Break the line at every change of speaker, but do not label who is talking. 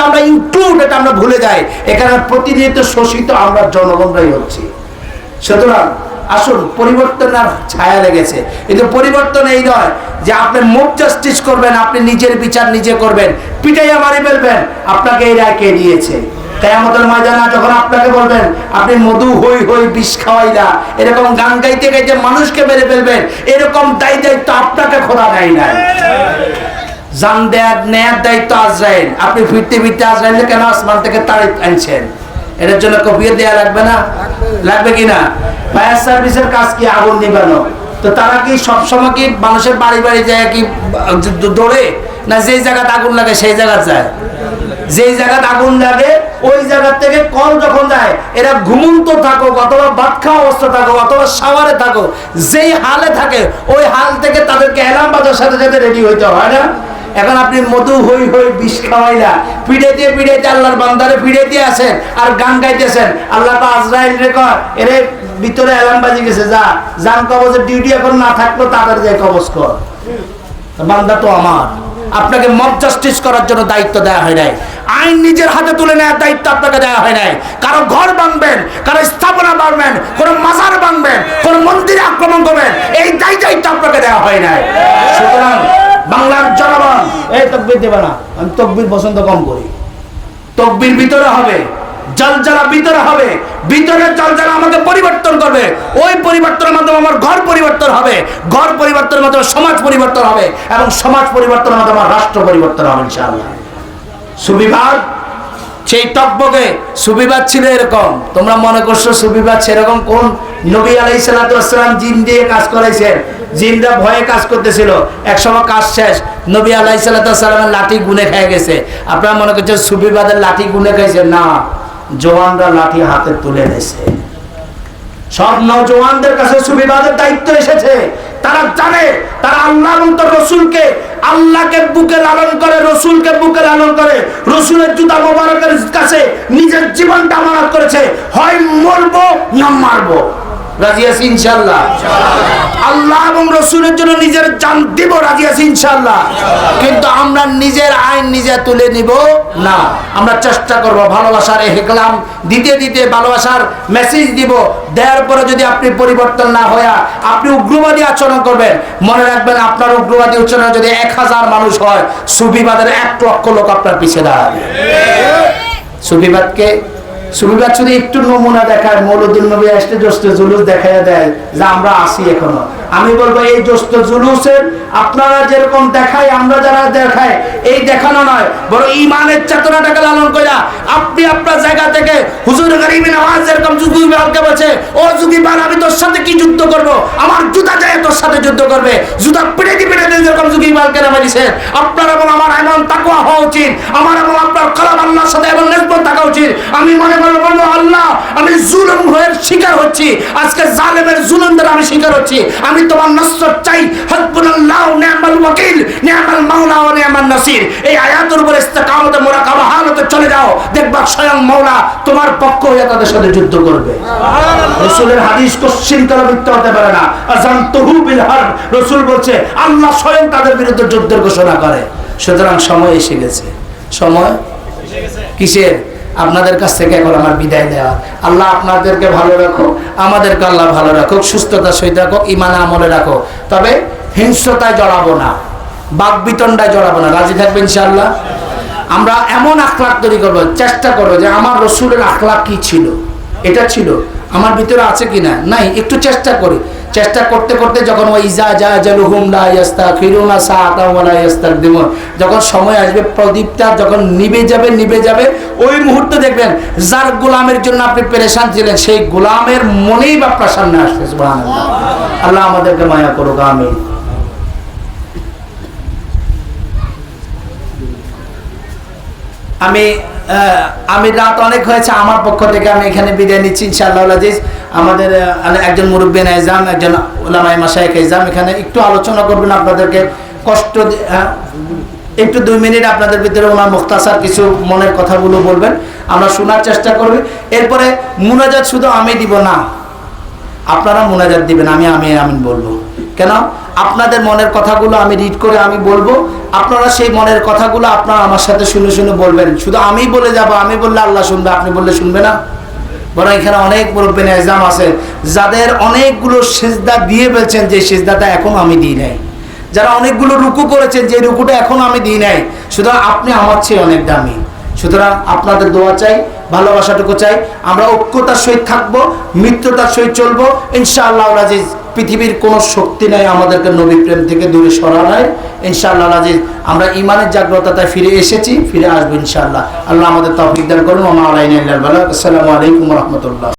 আমরা ইনক্লুড এটা আমরা ভুলে যাই। এখানে প্রতিনিয়ত শোষিত আমরা জনগণরাই হচ্ছি। সুতরাং, আসুন ছায়া লেগেছে। কিন্তু পরিবর্তন এই নয় যে আপনি মুখ জাস্টিস করবেন, আপনি নিজের বিচার নিজে করবেন। পিটাইয়া মারি ফেলবেন, আপনাকে এই রায় কে দিয়েছে? কেয়ামতের ময়দানে যখন আপনাকে বলবেন, আপনি মধু হই হই বিষ খাওয়াইলা এরকম গান গাইতে গাইতে মানুষকে মেরে ফেলবেন। এরকম দায়ী দায়িত্ব আপনাকে খোদা দেয় নাই। জান দেয়ার নেয়ার দায়িত্ব আজরাইল। আপনি ফিরতে ফিরতে আজরাইল কেন আসমান থেকে আনছেন? এটার জন্য কপিয়ে দেওয়া লাগবে না? লাগবে কি না? ফায়ার সার্ভিসের কাজ কি? আগুন নিবানো তো তারা কি সবসময় কি মানুষের বাড়ি বাড়ি যায় কি দৌড়ে? না যেই জায়গাতে আগুন লাগে সেই জায়গা যায়? যেই জায়গাতে আগুন লাগে, ওই জায়গা থেকে কল যখন যায়, এরা ঘুমন্ত থাকো অথবা ভাত খাওয়া অবস্থা থাকো অথবা শাওয়ারে থাকো যেই হালে থাকে, ওই হাল থেকে তাদেরকে অ্যালার্ম বাজার সাথে সাথে রেডি হইতে হয় না? এখন আপনি মধু হই হই বিষ খাওয়াইলা পিড়ে দিয়ে পিড়ে দিয়ে আল্লাহর বান্দারে পিড়ে দিয়ে আছেন আর গান গাইতেছেন। আল্লাহ তো আজরাইল রেকর্ড এর, ভিতরে অ্যালার্ম বাজি গেছে, যা জান কবজের ডিউটি এখন না থাকল তাদের যে কবজ কর। বান্দা তো আমার। আপনাকে মব জাস্টিস করার জন্য দায়িত্ব দেওয়া হয় নাই। আইন নিজের হাতে তুলে নেওয়ার দায়িত্ব আপনাকে দেওয়া হয় নাই। কারও ঘর ভাঙবেন, কারও স্থাপনা ভাঙবেন, কোন মাজার ভাঙবেন, কোন মন্দিরে আক্রমণ করবেন, এই দায় দায়িত্ব আপনাকে দেওয়া হয় নাই। সুতরাং বাংলার জনগণ, এই তকবির দেবে না, আমি তকবির পছন্দ কম করি। তকবির ভিতরে হবে, জলজালা ভিতরে হবে ভিতরের জলজালা আমাকে পরিবর্তন করবে, ওই পরিবর্তনের মাধ্যমে আমার ঘর পরিবর্তন হবে, ঘর পরিবর্তনের মাধ্যমে সমাজ পরিবর্তন হবে, এবং সমাজ পরিবর্তনের মাধ্যমে আমার রাষ্ট্র পরিবর্তন হবে, ইনশাআল্লাহ। সুবিবাদ সেই টকবকে সুবিবাদ ছিল এরকম। তোমরা মনে করছ সুবিবাদ সেরকম কোন নবী আলাই সালাতাম জিন দিয়ে কাজ করাইছেন? জিনরা ভয়ে কাজ করতেছিল। এক সময় কাজ শেষ, নবী আলাই সালাতামের লাঠি গুনে খেয়ে গেছে। আপনারা মনে করছেন সুবিবাদের লাঠি গুনে খাইছে না, জওয়ানরা লাঠি হাতে তুলে নিয়েছে। সব নৌজওয়ানদের কাছে সুবিবাদের দায়িত্ব এসেছে। তারা জানে, তারা আল্লাহ রসুলকে আল্লাহকে বুকে লালন করে, রসুলকে বুকে লালন করে, রসুলের জুতা মোবারকের কাছে নিজের জীবনটা আমানত করেছে। হয় মরবো না মারবো? রাজি আছি ইনশাল্লাহ আল্লাহ এবং রসুলের জন্য নিজের জান দিব, রাজি আছি ইনশাল্লাহ কিন্তু আমরা নিজের আইন নিজে তুলে নিব না। আমরা চেষ্টা করব ভালোবাসার হেকলাম, দিতে দিতে ভালোবাসার মেসেজ দিব। দেওয়ার পরে যদি আপনি পরিবর্তন না হয়ে আপনি উগ্রবাদী আচরণ করবেন, মনে রাখবেন আপনার উগ্রবাদী উচ্চারণ যদি এক হাজার মানুষ হয়, সুফিবাদের এক লক্ষ লোক আপনার পিছিয়ে দাঁড়াবে। সুফিবাদকে সুবিবাদ শুধু একটু নমুনা দেখায় মৌলুদ্দিন নবী আসতে জোস্ত জুলুস দেখাইয়া দেয়, যে আমরা আসি এখনও। আমি বলব, এই জোস্ত জুলুসের আপনারা যেরকম দেখায়, আমরা যারা দেখায়, এই দেখানো নয় বড় ইমানের চেতনাটাকে লালন কইরা আপনি আপনার জায়গা থেকে হুজুর গরিবী নামাজ যেরকম যুগি বালকে বলছে, ও যুগি বাল আমি তোর সাথে কি যুদ্ধ করব? আমার জুতা যায় তোর সাথে যুদ্ধ করবে। জুতা পেড়ে দি পেড়ে দি যেরকম যুগি বালকে নামে দিছে, আপনার এবং আমার এমন তাকুয়া হওয়া উচিত, আমার এবং আপনার কালাম আল্লাহর সাথে এমন নেসবত থাকা উচিত। আমি মনে করব, বলব, আল্লাহ, আমি জুলুম হয়ে শিকার হচ্ছি। আজকে জালেমের জুলুমদের আমি শিকার হচ্ছি। আমি তোমার নসর চাই। হসবুনাল্লাহ নি'মাল ওয়াকিল নি'মাল মাওলা ওয়া নি'মান নাসির। এই আয়াতের উপর ইস্তেকামতে মুরাকাবা হালতে চলে যাও। দেখবা স্বয়ং মাওলা তোমার পক্ষ হয়ে তাদের সাথে যুদ্ধ করবে। রাসূলের হাদিস কোশ্চিন কাল মিথ্যা হতে পারে না। আজান তহু বিল হার। রাসূল বলছে আল্লাহ স্বয়ং তাদের বিরুদ্ধে যুদ্ধের ঘোষণা করে। সুতরাং সময় এসে গেছে। সময় কিসের? আপনাদের কাছ থেকে এখন আমার বিদায় দেওয়া আল্লাহ আপনাদেরকে ভালো রাখো আমাদেরকে আল্লাহ ভালো রাখো সুস্থতা সহিত রাখো ইমান আমলে রাখো তবে হিংস্রতায় জড়াবো না বাক বিতণ্ডায় জড়াবো না। রাজি থাকবেন ইনশাআল্লাহ? আমরা এমন আখলাক তৈরি করব, চেষ্টা করব যে আমার রসুলের আখলাক কি ছিল? এটা ছিল। আমার ভিতরে আছে কিনা নাই, একটু চেষ্টা করি। চেষ্টা করতে করতে যখন ওই ইজা যা জালুহুম যখন সময় আসবে, প্রদীপটা যখন নিভে যাবে নিভে যাবে, ওই মুহূর্তে দেখবেন যার গোলামের জন্য আপনি পেরেশান ছিলেন, সেই গোলামের মনেই বা সামনে আসবে সুবহানাল্লাহ। আল্লাহ আমাদেরকে মায়া করুক, আমিন। আমি আমি রাত অনেক হয়েছে, আমার পক্ষ থেকে আমি এখানে বিদায় নিচ্ছি, ইনশাআল্লাহ আজিজ। আমাদের একজন মুরব্বী নাইজাম, একজন ওলামাই মাসায়েক ইজাম এখানে একটু আলোচনা করবেন আপনাদেরকে। কষ্ট একটু দুই মিনিট আপনাদের ভিতরে ওনার মুখতাসার কিছু মনের কথাগুলো বলবেন, আমরা শোনার চেষ্টা করবি। এরপরে মুনাজাত শুধু আমি দিব না, আপনারা মোনাজাত দিবেন, আমি আমি আমিন বলব। কেন? আপনাদের মনের কথাগুলো আমি রিড করে আমি বলব। আপনারা সেই মনের কথাগুলো আপনারা আমার সাথে শুনে শুনে বলবেন। শুধু আমি বলে যাব, আমি বললে আল্লাহ শুনবে, আপনি বললে শুনবে না। বরং এখানে অনেক মুরব্বী এজাম আছে, যাদের অনেকগুলো সেজদা দিয়ে ফেলছেন, যে সেজদাটা এখন আমি দিই নাই। যারা অনেকগুলো রুকু করেছেন, যে রুকুটা এখন আমি দিই নাই। সুতরাং আপনি আমার চেয়ে অনেক দামি। সুতরাং আপনাদের দোয়া চাই, ভালোবাসাটুকু চাই। আমরা ঐক্যতার সহিত থাকব, মিত্রতার সহিত চলবো। ইনশাআল্লাহ রাজিজ পৃথিবীর কোনো শক্তি নাই, আমাদেরকে নবী প্রেম থেকে দূরে সরানোয় ইনশাআল্লাহ রাজিজ আমরা ইমানের জাগ্রতায় ফিরে এসেছি, ফিরে আসব ইনশাআল্লাহ। আল্লাহ আমাদের তফিক দান করুন। আমার আসসালামু আলাইকুম রহমতুল্লাহ।